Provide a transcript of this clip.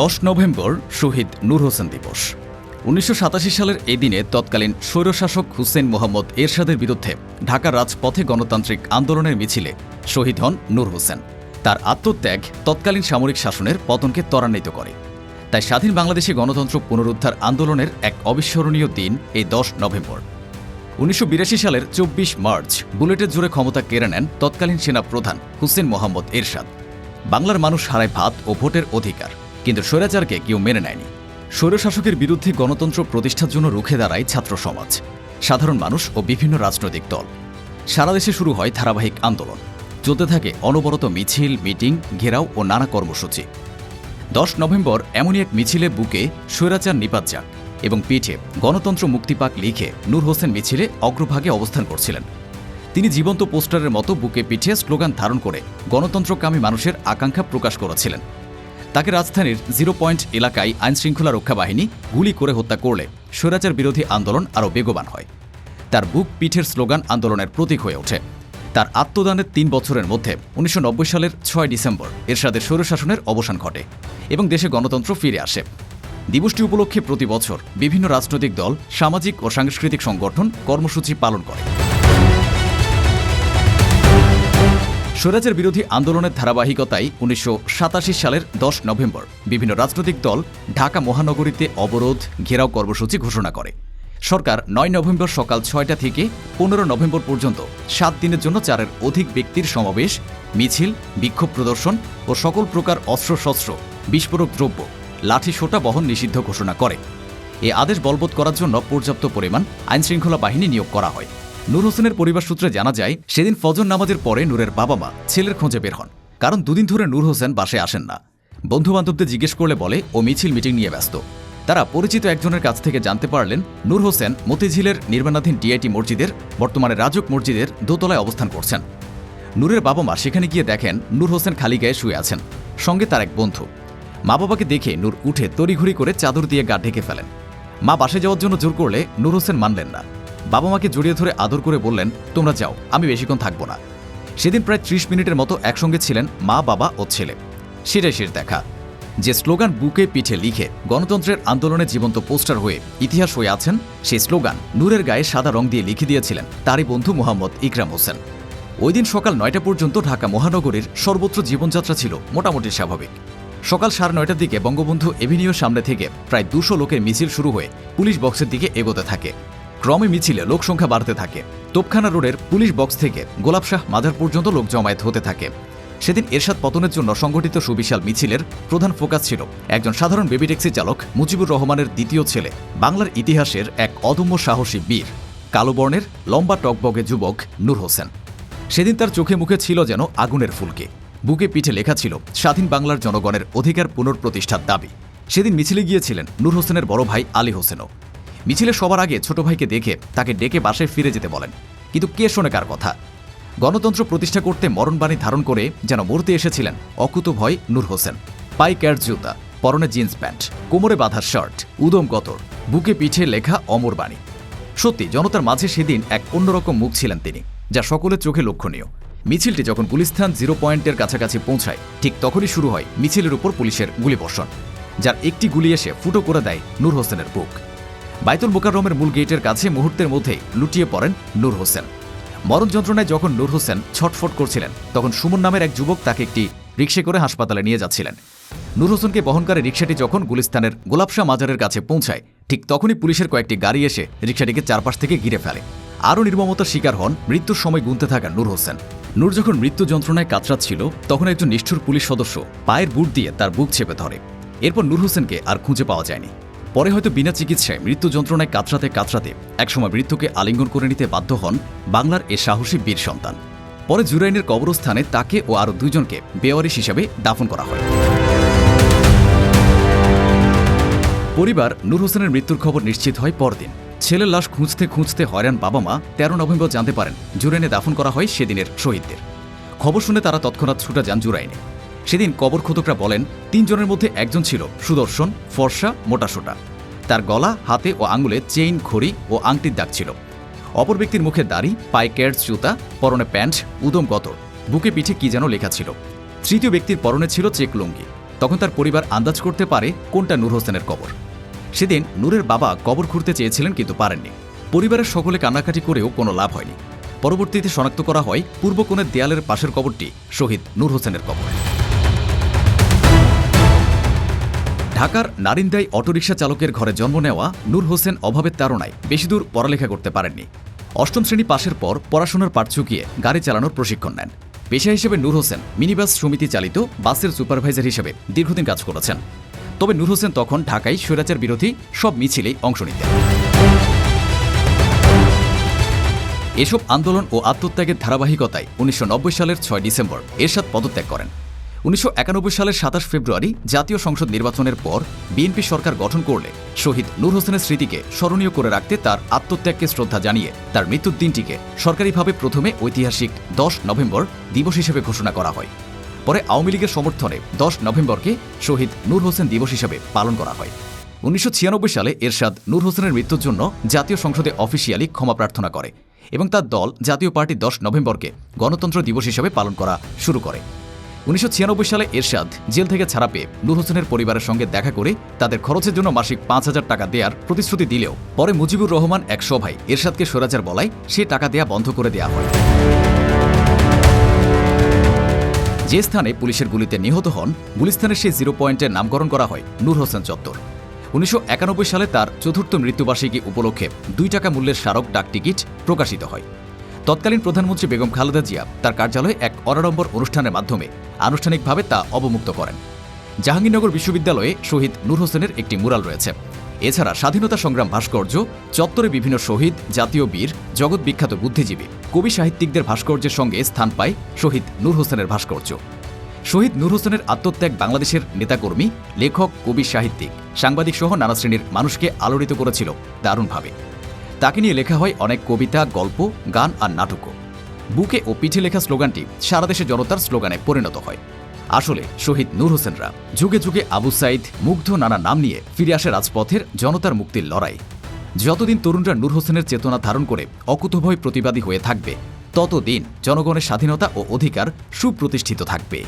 দশ নভেম্বর শহীদ নূর হোসেন দিবস। উনিশশো সাতাশি সালের এই দিনে তৎকালীন স্বৈরশাসক হুসেন মোহাম্মদ এরশাদের বিরুদ্ধে ঢাকার রাজপথে গণতান্ত্রিক আন্দোলনের মিছিলে শহীদ হন নূর হোসেন। তার আত্মত্যাগ তৎকালীন সামরিক শাসনের পতনকে ত্বরান্বিত করে। তাই স্বাধীন বাংলাদেশে গণতন্ত্র পুনরুদ্ধার আন্দোলনের এক অবিস্মরণীয় দিন এই দশ নভেম্বর। উনিশশো বিরাশি সালের চব্বিশ মার্চ বুলেটের জোরে ক্ষমতা কেড়ে নেন তৎকালীন সেনা প্রধান হুসেন মোহাম্মদ এরশাদ। বাংলার মানুষ হারায় ভাত ও ভোটের অধিকার। কিন্তু স্বৈরাচারকে কেউ মেনে নেয়নি। স্বৈরশাসকের বিরুদ্ধে গণতন্ত্র প্রতিষ্ঠার জন্য রুখে দাঁড়ায় ছাত্র সমাজ, সাধারণ মানুষ ও বিভিন্ন রাজনৈতিক দল। সারা দেশে শুরু হয় ধারাবাহিক আন্দোলন। চলতে থাকে অনবরত মিছিল, মিটিং, ঘেরাও ও নানা কর্মসূচি। দশ নভেম্বর এমনই এক মিছিলে বুকে স্বৈরাচার নিপাত যাক এবং পিঠে গণতন্ত্র মুক্তি পাক লিখে নূর হোসেন মিছিলে অগ্রভাগে অবস্থান করছিলেন। তিনি জীবন্ত পোস্টারের মতো বুকে পিঠে স্লোগান ধারণ করে গণতন্ত্রকামী মানুষের আকাঙ্ক্ষা প্রকাশ করেছিলেন। তাকে রাজধানীর জিরো পয়েন্ট এলাকায় আইনশৃঙ্খলা রক্ষা বাহিনী গুলি করে হত্যা করলে স্বৈরাচার বিরোধী আন্দোলন আরও বেগবান হয়। তার বুক পিঠের স্লোগান আন্দোলনের প্রতীক হয়ে ওঠে। তার আত্মদানের তিন বছরের মধ্যে উনিশশো নব্বই সালের ছয় ডিসেম্বর এরশাদের স্বৈরশাসনের অবসান ঘটে এবং দেশে গণতন্ত্র ফিরে আসে। দিবসটি উপলক্ষে প্রতি বছর বিভিন্ন রাজনৈতিক দল, সামাজিক ও সাংস্কৃতিক সংগঠন কর্মসূচি পালন করে। স্বরাজের বিরোধী আন্দোলনের ধারাবাহিকতায় উনিশশো সাতাশি সালের দশ নভেম্বর। বিভিন্ন রাজনৈতিক দল ঢাকা মহানগরীতে অবরোধ, ঘেরাও কর্মসূচি ঘোষণা করে। সরকার নয় নভেম্বর সকাল ছয়টা থেকে পনেরো নভেম্বর পর্যন্ত সাত দিনের জন্য চারের অধিক ব্যক্তির সমাবেশ, মিছিল, বিক্ষোভ প্রদর্শন ও সকল প্রকার অস্ত্রশস্ত্র, বিস্ফোরক দ্রব্য, লাঠি সোটা বহন নিষিদ্ধ ঘোষণা করে। এ আদেশ বলবৎ করার জন্য পর্যাপ্ত পরিমাণ আইনশৃঙ্খলা বাহিনী নিয়োগ করা হয়। নূর হোসেনের পরিবার সূত্রে জানা যায়, সেদিন ফজর নামাজের পরে নূরের বাবা মা ছেলের খোঁজে বের হন। কারণ দুদিন ধরে নূর হোসেন বাসায় আসেন না। বন্ধু বান্ধবদের জিজ্ঞেস করলে বলে, ও মিছিল মিটিং নিয়ে ব্যস্ত। তারা পরিচিত একজনের কাছ থেকে জানতে পারলেন, নূর হোসেন মতিঝিলের নির্মাণাধীন ডিআইটি মসজিদের, বর্তমানে রাজক মসজিদের দোতলায় অবস্থান করছেন। নূরের বাবা মা সেখানে গিয়ে দেখেন, নূর হোসেন খালি গায়ে শুয়ে আছেন। সঙ্গে তার এক বন্ধু। মা বাবাকে দেখে নূর উঠে তড়িঘড়ি করে চাদর দিয়ে গা ঢেকে ফেলেন। মা বাসে যাওয়ার জন্য জোর করলে নূর হোসেন মানলেন না। বাবা মাকে জড়িয়ে ধরে আদর করে বললেন, তোমরা যাও, আমি বেশিক্ষণ থাকব না। সেদিন প্রায় ত্রিশ মিনিটের মতো একসঙ্গে ছিলেন মা, বাবা ও ছেলে। সেটাই শেষ দেখা। যে স্লোগান বুকে পিঠে লিখে গণতন্ত্রের আন্দোলনে জীবন্ত পোস্টার হয়ে ইতিহাস হয়ে আছেন, সেই স্লোগান নূরের গায়ে সাদা রং দিয়ে লিখে দিয়েছিলেন তারই বন্ধু মোহাম্মদ ইকরাম হোসেন। ওই দিন সকাল নয়টা পর্যন্ত ঢাকা মহানগরীর সর্বত্র জীবনযাত্রা ছিল মোটামুটি স্বাভাবিক। সকাল সাড়ে নয়টার দিকে বঙ্গবন্ধু এভিনিউর সামনে থেকে প্রায় দুশো লোকের মিছিল শুরু হয়ে পুলিশ বক্সের দিকে এগোতে থাকে। ক্রমে মিছিলে লোক সংখ্যা বাড়তে থাকে। তোপখানা রোডের পুলিশ বক্স থেকে গোলাপশাহ মাজার পর্যন্ত লোক জমায়েত হতে থাকে। সেদিন এরশাদ পতনের জন্য সংগঠিত সুবিশাল মিছিলের প্রধান ফোকাস ছিল। একজন সাধারণ বেবি ট্যাক্সি চালক, মুজিবুর রহমানের দ্বিতীয় ছেলে, বাংলার ইতিহাসের এক অদম্য সাহসী বীর, কালো বর্ণের লম্বা টকবগে যুবক নূর হোসেন। সেদিন তার চোখে মুখে ছিল যেন আগুনের ফুলকে। বুকে পিঠে লেখা ছিল, স্বাধীন বাংলার জনগণের অধিকার পুনঃপ্রতিষ্ঠার দাবি। সেদিন মিছিলে গিয়েছিলেন নূর হোসেনের বড় ভাই আলী হোসেনও। মিছিলে সবার আগে ছোট ভাইকে দেখে তাকে ডেকে বাসায় ফিরে যেতে বলেন। কিন্তু কে শোনে কার কথা? গণতন্ত্র প্রতিষ্ঠা করতে মরণবাণী ধারণ করে যেন মরতে এসেছিলেন অকুত ভয় নূর হোসেন। পাই ক্যাট জুতা, পরনে জিন্স প্যান্ট, কোমরে বাঁধা শার্ট, উদম গতর, বুকে পিঠে লেখা অমর বাণী। সত্যি, জনতার মাঝে সেদিন এক অন্যরকম মুখ ছিলেন তিনি, যা সকলের চোখে লক্ষণীয়। মিছিলটি যখন গুলিস্তান জিরো পয়েন্টের কাছাকাছি পৌঁছায়, ঠিক তখনই শুরু হয় মিছিলের উপর পুলিশের গুলিবর্ষণ, যার একটি গুলি এসে ফুটো করে দেয় নূর হোসেনের বুক। বাইতুল মোকাররমের মূল গেটের কাছে মুহূর্তের মধ্যেই লুটিয়ে পড়েন নূর হোসেন। মরণ যন্ত্রণায় যখন নূর হোসেন ছটফট করছিলেন, তখন সুমন নামের এক যুবক তাকে একটি রিক্সে করে হাসপাতালে নিয়ে যাচ্ছিলেন। নূর হোসেনকে বহনকারী রিক্সাটি যখন গুলিস্তানের গোলাপশাহ মাজারের কাছে পৌঁছায়, ঠিক তখনই পুলিশের কয়েকটি গাড়ি এসে রিক্সাটিকে চারপাশ থেকে ঘিরে ফেলে। আরও নির্মমতার শিকার হন মৃত্যুর সময় গুনতে থাকা নূর হোসেন। নূর যখন মৃত্যু যন্ত্রণায় কাতরাচ্ছিল তখন একজন নিষ্ঠুর পুলিশ সদস্য পায়ের বুট দিয়ে তার বুক চেপে ধরে। এরপর নূর হোসেনকে আর খুঁজে পাওয়া যায়নি। পরে হয়তো বিনা চিকিৎসায় মৃত্যু যন্ত্রণায় কাতরাতে কাতরাতে একসময় মৃত্যুকে আলিঙ্গন করে নিতে বাধ্য হন বাংলার এ সাহসী বীর সন্তান। পরে জুরাইনের কবরস্থানে তাকে ও আরও দুইজনকে বেওয়ারিশ হিসেবে দাফন করা হয়। পরিবার নূর হোসেনের মৃত্যুর খবর নিশ্চিত হয় পরদিন। ছেলের লাশ খুঁজতে খুঁজতে হয়রান বাবা মা তেরো নভেম্বর জানতে পারেন, জুরাইনে দাফন করা হয় সেদিনের শহীদদের। খবর শুনে তারা তৎক্ষণাৎ ছুটা যান জুরাইনে। সেদিন কবর খোদকরা বলেন, তিনজনের মধ্যে একজন ছিল, সুদর্শন, ফর্সা, মোটাসোটা। তার গলা, হাতে ও আঙুলে চেইন, ঘড়ি ও আংটির দাগ ছিল। অপর ব্যক্তির মুখে দাড়ি, পায়ে ক্যাটস জুতা, পরনে প্যান্ট, উদম গতর, বুকে পিঠে কি যেন লেখা ছিল। তৃতীয় ব্যক্তির পরনে ছিল চেক লুঙ্গি। তখন তার পরিবার আন্দাজ করতে পারে কোনটা নূর হোসেনের কবর। সেদিন নূরের বাবা কবর খুঁড়তে চেয়েছিলেন কিন্তু পারেননি। পরিবারের সকলে কান্নাকাটি করেও কোনো লাভ হয়নি। পরবর্তীতে শনাক্ত করা হয়, পূর্ব কোণের দেয়ালের পাশের কবরটি শহীদ নূর হোসেনের কবর। ঢাকার নারিন্দাই অটোরিকশা চালকের ঘরে জন্ম নেওয়া নূর হোসেন অভাবের তাড়নায় বেশি দূর পড়ালেখা করতে পারেননি। অষ্টম শ্রেণি পাশের পর পড়াশোনার পাঠ চুকিয়ে গাড়ি চালানোর প্রশিক্ষণ নেন। পেশা হিসেবে নূর হোসেন মিনিবাস সমিতি চালিত বাসের সুপারভাইজার হিসেবে দীর্ঘদিন কাজ করেছেন। তবে নূর হোসেন তখন ঢাকায় স্বৈরাচার বিরোধী সব মিছিলেই অংশ নিতেন। এসব আন্দোলন ও আত্মত্যাগের ধারাবাহিকতায় উনিশশো নব্বই সালের ছয় ডিসেম্বর এরশাদ পদত্যাগ করেন। উনিশশো একানব্বই সালের সাতাশ ফেব্রুয়ারি জাতীয় সংসদ নির্বাচনের পর বিএনপি সরকার গঠন করলে শহীদ নূর হোসেনের স্মৃতিকে স্মরণীয় করে রাখতে তার আত্মত্যাগকে শ্রদ্ধা জানিয়ে তার মৃত্যুর দিনটিকে সরকারিভাবে প্রথমে ঐতিহাসিক দশ নভেম্বর দিবস হিসেবে ঘোষণা করা হয়। পরে আওয়ামী লীগের সমর্থনে দশ নভেম্বরকে শহীদ নূর হোসেন দিবস হিসেবে পালন করা হয়। উনিশশো ছিয়ানব্বই সালে এরশাদ নূর হোসেনের মৃত্যুর জন্য জাতীয় সংসদে অফিসিয়ালি ক্ষমা প্রার্থনা করে এবং তার দল জাতীয় পার্টি দশ নভেম্বরকে গণতন্ত্র দিবস হিসেবে পালন করা শুরু করে। উনিশশো ছিয়ানব্বই সালে এরশাদ জেল থেকে ছাড়া পেয়ে নূর হোসেনের পরিবারের সঙ্গে দেখা করে তাদের খরচের জন্য মাসিক পাঁচ হাজার টাকা দেওয়ার প্রতিশ্রুতি দিলেও পরে মুজিবুর রহমান এক সভায় এরশাদকে স্বরাচার বলায় সে টাকা দেয়া বন্ধ করে দেওয়া হয়। যে স্থানে পুলিশের গুলিতে নিহত হন, গুলিস্তানের সেই জিরো পয়েন্টের নামকরণ করা হয় নূর হোসেন চত্বর। উনিশশো একানব্বই সালে তার চতুর্থ মৃত্যুবার্ষিকী উপলক্ষে দুই টাকা মূল্যের স্মারক ডাক টিকিট প্রকাশিত হয়। তৎকালীন প্রধানমন্ত্রী বেগম খালেদা জিয়া তার কার্যালয়ে এক অনাড়ম্বর অনুষ্ঠানের মাধ্যমে আনুষ্ঠানিকভাবে তা অবমুক্ত করেন। জাহাঙ্গীরনগর বিশ্ববিদ্যালয়ে শহীদ নূর হোসেনের একটি মুরাল রয়েছে। এছাড়া স্বাধীনতা সংগ্রাম ভাস্কর্য, চত্বরে বিভিন্ন শহীদ, জাতীয় বীর, জগৎ বিখ্যাত বুদ্ধিজীবী, কবি সাহিত্যিকদের ভাস্কর্যের সঙ্গে স্থান পায় শহীদ নূর হোসেনের ভাস্কর্য। শহীদ নূর হোসেনের আত্মত্যাগ বাংলাদেশের নেতাকর্মী, লেখক, কবি, সাহিত্যিক, সাংবাদিক সহ নানা শ্রেণির মানুষকে আলোড়িত করেছিল দারুণভাবে। তাকে নিয়ে লেখা হয় অনেক কবিতা, গল্প, গান আর নাটকও। বুকে ও পিঠে লেখা স্লোগানটি সারা দেশে জনতার স্লোগানে পরিণত হয়। আসলে শহীদ নূর হোসেনরা যুগে যুগে আবু সাইদ মুগ্ধ নানা নাম নিয়ে ফিরে আসে রাজপথের জনতার মুক্তির লড়াই। যতদিন তরুণরা নূর হোসেনের চেতনা ধারণ করে অকুতভয় প্রতিবাদী হয়ে থাকবে, ততদিন জনগণের স্বাধীনতা ও অধিকার সুপ্রতিষ্ঠিত থাকবে।